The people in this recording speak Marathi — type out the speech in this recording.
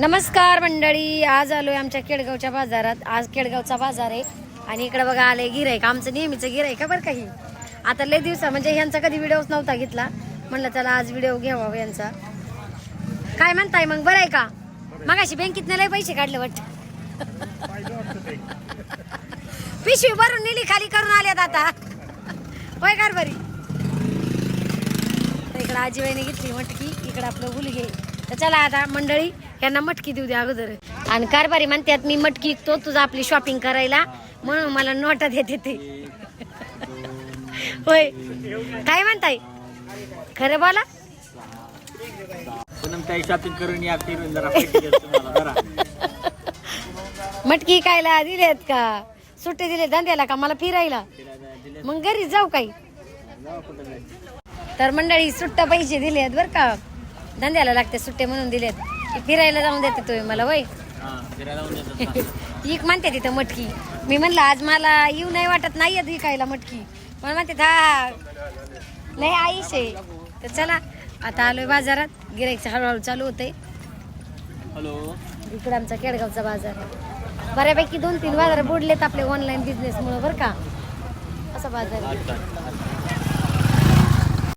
नमस्कार मंडळी आज आलोय आमच्या केडगावच्या बाजारात. आज केडगावचा बाजार आहे. आणि इकडे बघा आले गिरायक आमचं नेहमीचं गिरायक का बरं काही आता लय दिवसा म्हणजे यांचा कधी व्हिडिओच नव्हता घेतला. म्हणलं त्याला आज व्हिडिओ घ्यावा यांचा. काय म्हणताय मग बरं आहे का? मगाशी बँकेत लय पैसे काढले वाटत. पिशवी भरून नेली खाली करून आल्यात आता. होय कार बरी तर इकडं आजीबाईने घेतली मटकी इकडं आपलं गुलगे. तर चला आता मंडळी यांना मटकी देऊ द्या अगोदर. आणि कारभारी म्हणतात मी मटकी तो तुझा आपली शॉपिंग करायला. म्हणून मला नोटा देते ते. होय. काय म्हणताय? खरं बोला. शॉपिंग करून या फिरून जरा मटकी कायला दिलेत का? सुट्टे दिले धंद्याला का? मला फिरायला. मग घरी जाऊ काही? तर मंडळी सुट्टा पैसे दिलेत बर का. धंद्याला लागते सुट्टे म्हणून दिलेत. फिरायला जाऊन देते तुम्ही मला वय. हा. एक म्हणते तिथं मटकी. मी म्हणलं आज मला येऊ नाही वाटत नाही येत विकायला मटकी. पण म्हणते हा नाही आईश आहे. तर चला आता आलोय बाजारात. गिराईकचं हळूहळू चालू होते हॅलो. इकडं आमचा केडगावचा बाजार आहे. बऱ्यापैकी दोन तीन बाजार बुडलेत आपले ऑनलाईन बिझनेसमुळे बरं का? असा बाजार